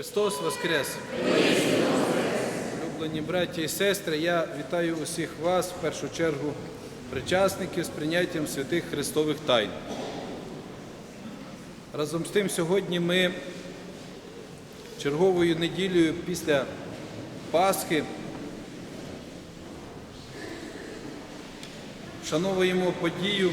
Христос Воскрес! Улюблені браті і сестри, я вітаю усіх вас, в першу чергу, причасників з прийняттям святих Христових тайн. Разом з тим, сьогодні ми черговою неділею після Пасхи вшановуємо подію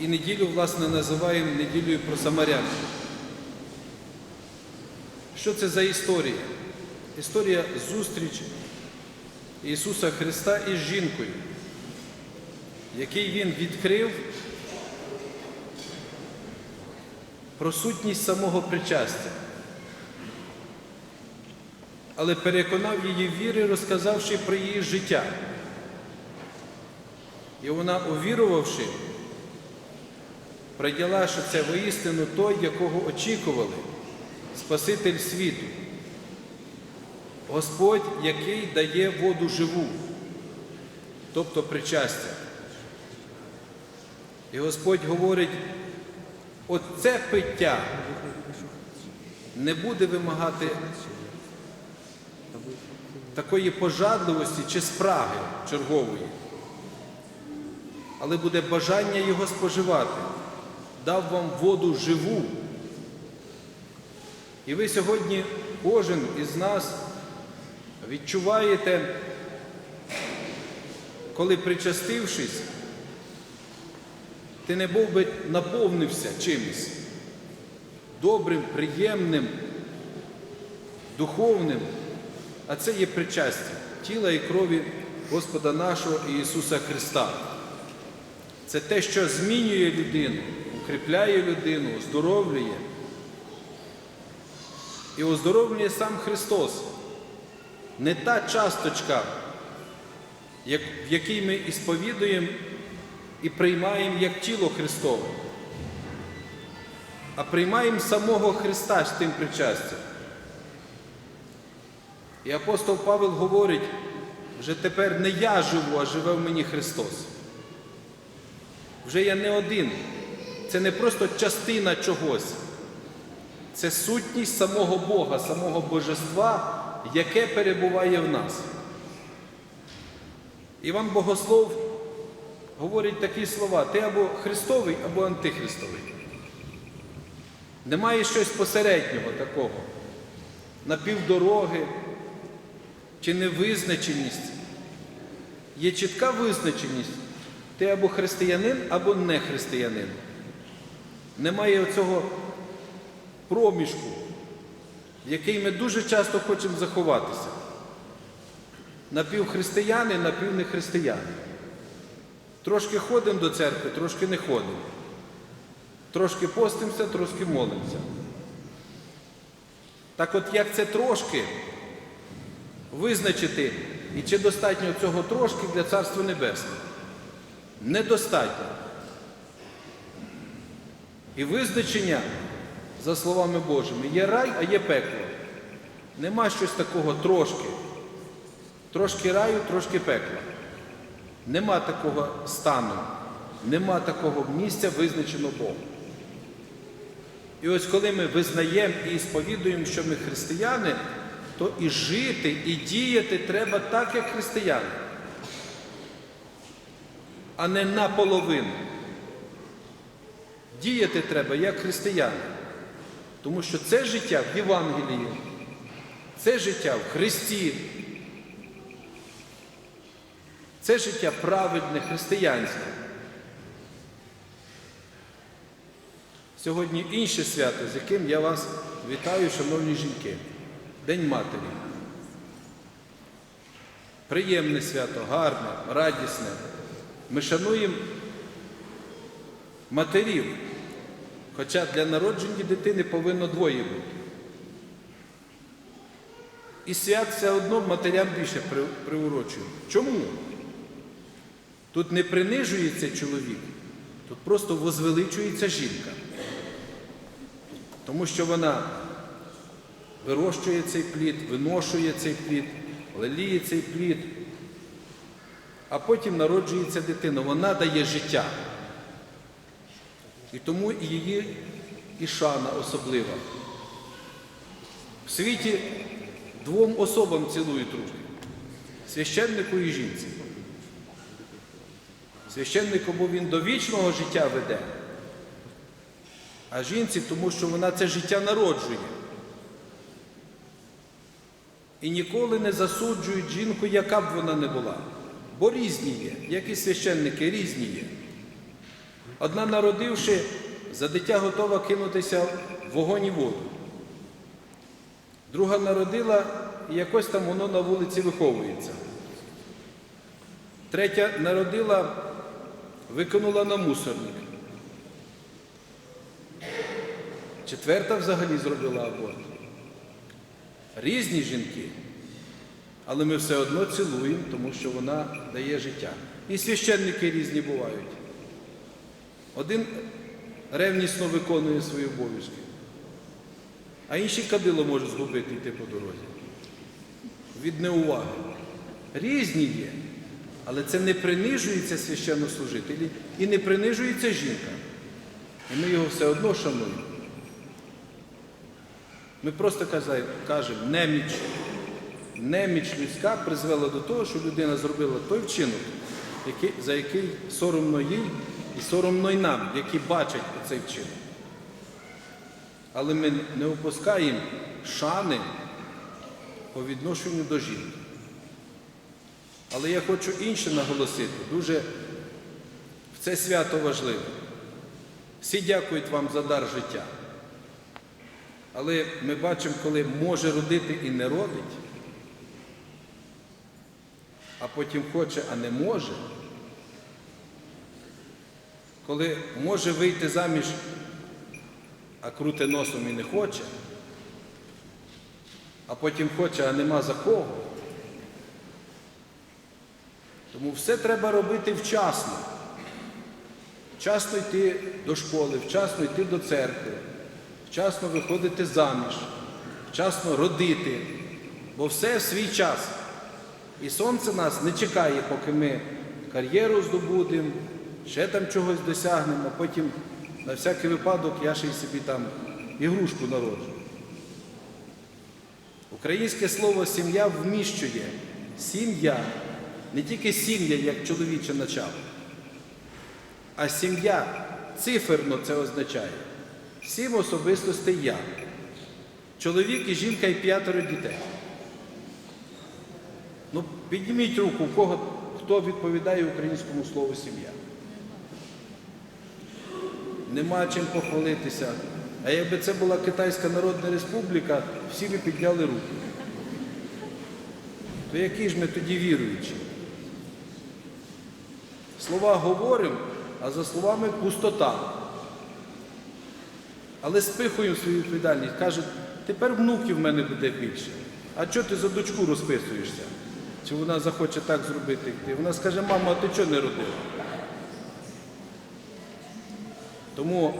і неділю, власне, називаємо неділею про Самарян. Що це за історія? Історія зустрічі Ісуса Христа із жінкою, який Він відкрив про сутність самого причастя, але переконав її віри, розказавши про її життя. І вона, увірувавши, прийняла, що це воістину той, якого очікували, Спаситель світу, Господь, який дає воду живу, тобто причастя. І Господь говорить, оце пиття не буде вимагати такої пожадливості чи спраги чергової, але буде бажання його споживати. Дав вам воду живу. І ви сьогодні, кожен із нас, відчуваєте, коли причастившись, ти не був би наповнився чимось добрим, приємним, духовним, а це є причастя тіла і крові Господа нашого Ісуса Христа. Це те, що змінює людину, укріпляє людину, оздоровлює. І оздоровлює сам Христос. Не та часточка, в якій ми і сповідуємо і приймаємо як тіло Христове, а приймаємо самого Христа з тим причастям. І апостол Павел говорить, вже тепер не я живу, а живе в мені Христос. Вже я не один. Це не просто частина чогось. Це сутність самого Бога, самого Божества, яке перебуває в нас. Іван Богослов говорить такі слова: ти або Христовий, або антихристовий. Немає щось посереднього такого, на півдороги чи невизначеність. Є чітка визначеність. Ти або християнин, або не християнин. Немає оцього проміжку, в який ми дуже часто хочемо заховатися. Напівхристияни, напівнехристияни. Трошки ходимо до церкви, трошки не ходимо. Трошки постимося, трошки молимося. Так от як це трошки визначити, і чи достатньо цього трошки для Царства Небесного? Недостатньо. І визначення, за словами Божими, є рай, а є пекло. Нема щось такого трошки. Трошки раю, трошки пекла. Нема такого стану, нема такого місця, визначеного Богом. І ось коли ми визнаємо і сповідуємо, що ми християни, то і жити, і діяти треба так, як християни, а не наполовину. Діяти треба як християни. Тому що це життя в Євангелії, це життя в Христі, це життя праведне, християнське. Сьогодні інше свято, з яким я вас вітаю, шановні жінки. День Матері. Приємне свято, гарне, радісне. Ми шануємо матерів. Хоча для народження дитини повинно двоє бути. І свят все одно матерям більше приурочує. Чому? Тут не принижується чоловік, тут просто возвеличується жінка. Тому що вона вирощує цей плід, виношує цей плід, леліє цей плід, а потім народжується дитина. Вона дає життя. І тому її і шана особлива. В світі двом особам цілують руки священнику і жінці. Священнику, бо він до вічного життя веде, а жінці, тому що вона це життя народжує. І ніколи не засуджують жінку, яка б вона не була. Бо різні є, як і священники, різні є. Одна, народивши, за дитя готова кинутися в вогонь і воду. Друга народила і якось там воно на вулиці виховується. Третя народила, викинула на мусорник. Четверта взагалі зробила аборт. Різні жінки, але ми все одно цілуємо, тому що вона дає життя. І священники різні бувають. Один ревнісно виконує свої обов'язки, а інший кадило може згубити йти по дорозі. Від неуваги. Різні є, але це не принижується священнослужителі і не принижується жінка. І ми його все одно шануємо. Ми просто кажемо, неміч, неміч людська призвела до того, що людина зробила той вчинок, за який соромно їй і соромно й нам, які бачать цей вчинок. Але ми не опускаємо шани по відношенню до жінки. Але я хочу інше наголосити, дуже в це свято важливе. Всі дякують вам за дар життя. Але ми бачимо, коли може родити і не родить, а потім хоче, а не може, коли може вийти заміж, а круте носом і не хоче, а потім хоче, а нема за кого. Тому все треба робити вчасно. Вчасно йти до школи, вчасно йти до церкви, вчасно виходити заміж, вчасно родити, бо все в свій час. І сонце нас не чекає, поки ми кар'єру здобудемо, ще там чогось досягнемо, а потім на всякий випадок я ще й собі там ігрушку народжу. Українське слово сім'я вміщує сім'я, не тільки сім'я, як чоловіче начало, а сім'я циферно це означає. Сім особистостей я. Чоловік і жінка і п'ятеро дітей. Ну, підніміть руку, кого, хто відповідає українському слову сім'я. Нема чим похвалитися. А якби це була Китайська Народна Республіка, всі би підняли руку. То які ж ми тоді віруючі? Слова говоримо, а за словами пустота. Але спихуємо свою відповідальність. Кажуть, тепер внуків в мене буде більше. А чого ти за дочку розписуєшся? Чи вона захоче так зробити? Вона скаже, мама, а ти чого не родила? Тому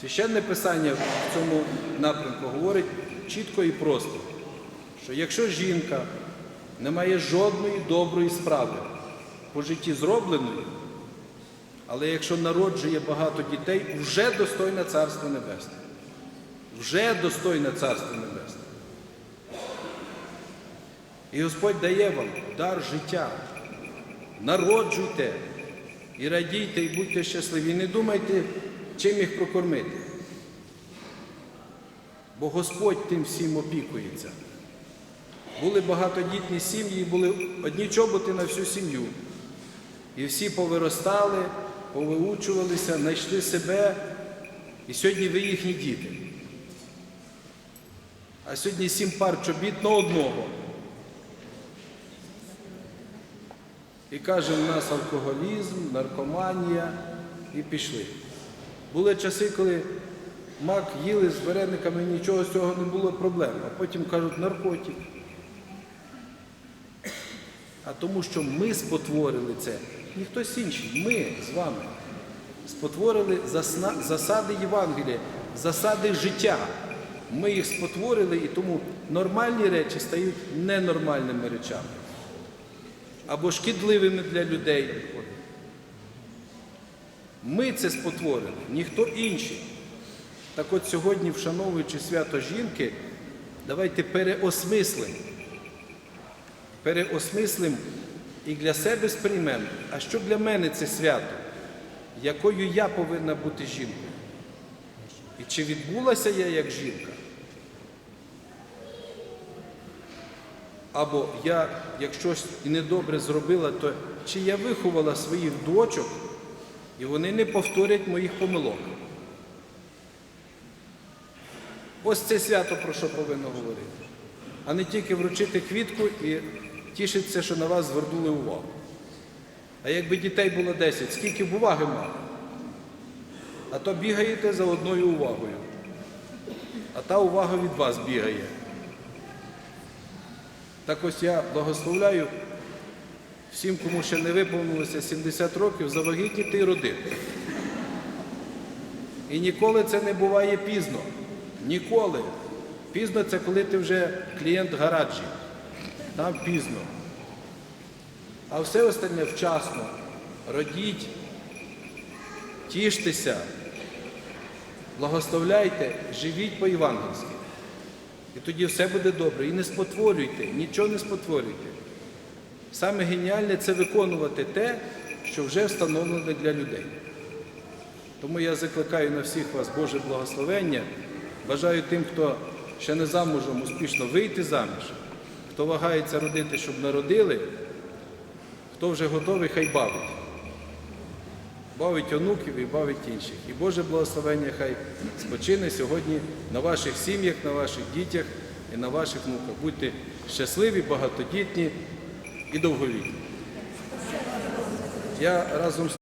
священне писання в цьому напрямку говорить чітко і просто, що якщо жінка не має жодної доброї справи по житті зробленої, але якщо народжує багато дітей, вже достойна Царства Небесне. Вже достойна Царства Небесне. І Господь дає вам дар життя. Народжуйте і радійте, і будьте щасливі. І не думайте, чим їх прокормити. Бо Господь тим всім опікується. Були багатодітні сім'ї, були одні чоботи на всю сім'ю. І всі повиростали, повиучувалися, знайшли себе, і сьогодні ви їхні діти. А сьогодні сім пар чобіт на одного. І каже, в нас алкоголізм, наркоманія, і пішли. Були часи, коли мак їли з варениками, нічого з цього не було проблем. А потім кажуть, наркотик. А тому, що ми спотворили це, не хтось інший, ми з вами спотворили засади Євангелія, засади життя. Ми їх спотворили, і тому нормальні речі стають ненормальними речами або шкідливими для людей. Ми це спотворили, ніхто інший. Так от сьогодні, вшановуючи свято жінки, давайте переосмислимо. Переосмислимо і для себе сприймемо, а що для мене це свято, якою я повинна бути жінкою. І чи відбулася я як жінка? Або я, як щось недобре зробила, то чи я виховала своїх дочок, і вони не повторять моїх помилок. Ось це свято про що повинно говорити. А не тільки вручити квітку і тішитися, що на вас звернули увагу. А якби дітей було 10, скільки б уваги мали? А то бігаєте за одною увагою. А та увага від вас бігає. Так ось я благословляю всім, кому ще не виповнилося 70 років, завагітніти і родити. І ніколи це не буває пізно. Ніколи. Пізно це коли ти вже клієнт гараджі. Там пізно. А все остальне вчасно. Родіть, тіштеся, благословляйте, живіть по-євангельськи. І тоді все буде добре. І не спотворюйте, нічого не спотворюйте. Саме геніальне це виконувати те, що вже встановлено для людей. Тому я закликаю на всіх вас Боже благословення. Бажаю тим, хто ще не замужем, успішно вийти заміж, хто вагається родити, щоб народили, хто вже готовий, хай бавить. Бавить онуків і бавить інших. І Боже благословення хай спочине сьогодні на ваших сім'ях, на ваших дітях і на ваших внуках. Будьте щасливі, багатодітні і довговітні. Я разом